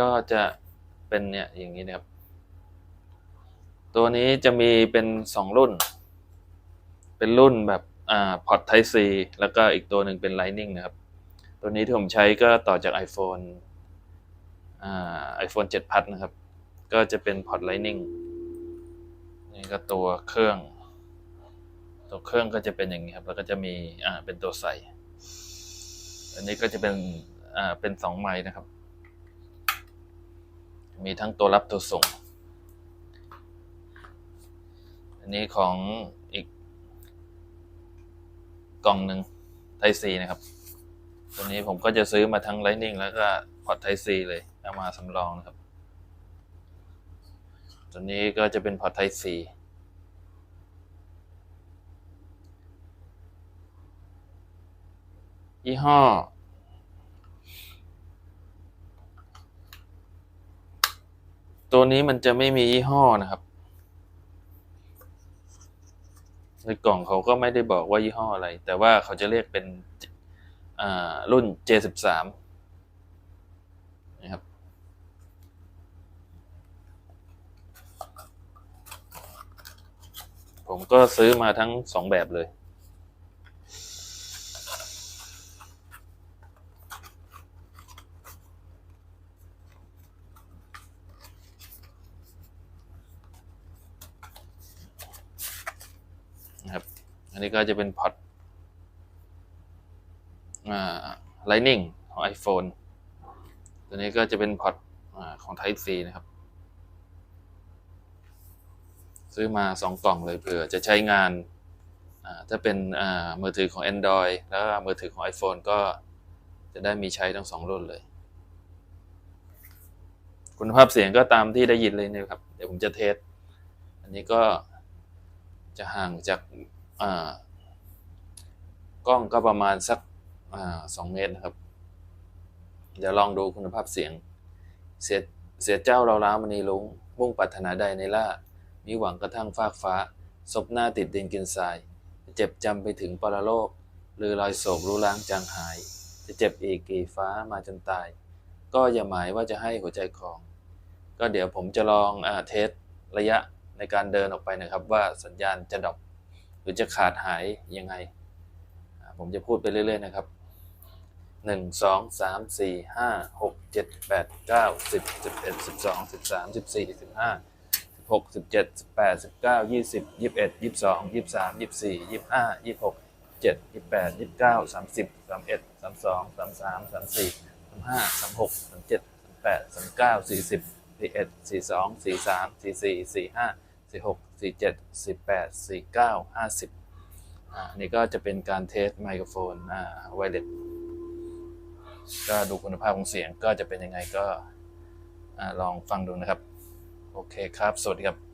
ก็จะเป็นเนี่ยอย่างนี้นะครับ ตัวนี้จะมีเป็นสองรุ่น เป็นรุ่นแบบอ่าพอร์ต Type C แล้วก็อีกตัวหนึ่งเป็น Lightning นะครับ ตัวนี้ที่ผมใช้ก็ต่อจาก iPhone อ่า iPhone 7 Plus นะครับ ก็จะเป็นพอร์ต Lightning นี่ก็ตัวเครื่อง ตัวเครื่องก็จะเป็นอย่างนี้ครับ แล้วก็จะมีอ่าเป็นตัวใส่ อันนี้ก็จะเป็นอ่าเป็นสองไม้นะครับ มีทั้งตัวรับตัวส่ง อันนี้ของอีก กล่องหนึ่งไทซีนะครับ ตัวนี้ผมก็จะซื้อมาทั้ง Lightning แล้วก็พอร์ตไทซีเลย เอามาสำรองนะครับ ตัวนี้ก็จะเป็นพอร์ตไทซียี่ห้อ ตัวนี้มันจะไม่มียี่ห้อนะครับ ในกล่องเขาก็ไม่ได้บอกว่ายี่ห้ออะไร แต่ว่าเขาจะเรียกเป็นรุ่น J13 นะครับ ผมก็ซื้อมาทั้งสองแบบเลย นะครับ อันนี้ก็จะเป็นพอร์ตอ่า Lightning ของ iPhone ตัวนี้ก็จะเป็นพอร์ตอของ Type C นะครับ ซื้อมาสองกล่องเลยเผื่อจะใช้งานถ้าเป็นมือถือของ Android แล้วมือถือของ iPhone ก็จะได้มีใช้ทั้งสองรุ่นเลย คุณภาพเสียงก็ตามที่ได้ยินเลยนะครับ เดี๋ยวผมจะเทส อันนี้ก็ จะห่างจากกล้องก็ประมาณสักสองเมตรนะครับ เดี๋ยวลองดูคุณภาพเสียง เสียเสียเจ้าเราล้ามณีลุงมุ่งปรารถนาใดในล่า มีหวังกระทั่งฟากฟ้าศพหน้าติดดินกินทราย เจ็บจำไปถึงปรโลกลือรอยโศกรู้ล้างจางหาย จะเจ็บอีกกี่ฟ้ามาจนตาย ก็อย่าหมายว่าจะให้หัวใจคลอง ก็เดี๋ยวผมจะลองอเทสระยะ ในการเดินออกไปนะครับ ว่าสัญญาณจะดับหรือจะขาดหายยังไง ผมจะพูดไปเรื่อยๆนะครับหนึ่งสองสามสี่ห้าหกเจ็ดแปดเก้าสิบสิบเอ็ดสิบสองสิบสามสิบสี่สิบห้า สิบหกสิบเจ็ดสิบแปดสิบเก้ายี่ห้าสิบหกสี่เก้าสามสิบสามเอ็ดสามสองสามสามสามสี่สามห้าสามหกสามเจ็ดสี่แปดสี่เก้าห้าสิบอ่านนี่ก็จะเป็นการเทสไมโครโฟนอ่าไวเลสก็ดูคุณภาพของเสียงก็จะเป็นยังไงก็อ่าลองฟังดูนะครับ โอเคครับ สวัสดีครับ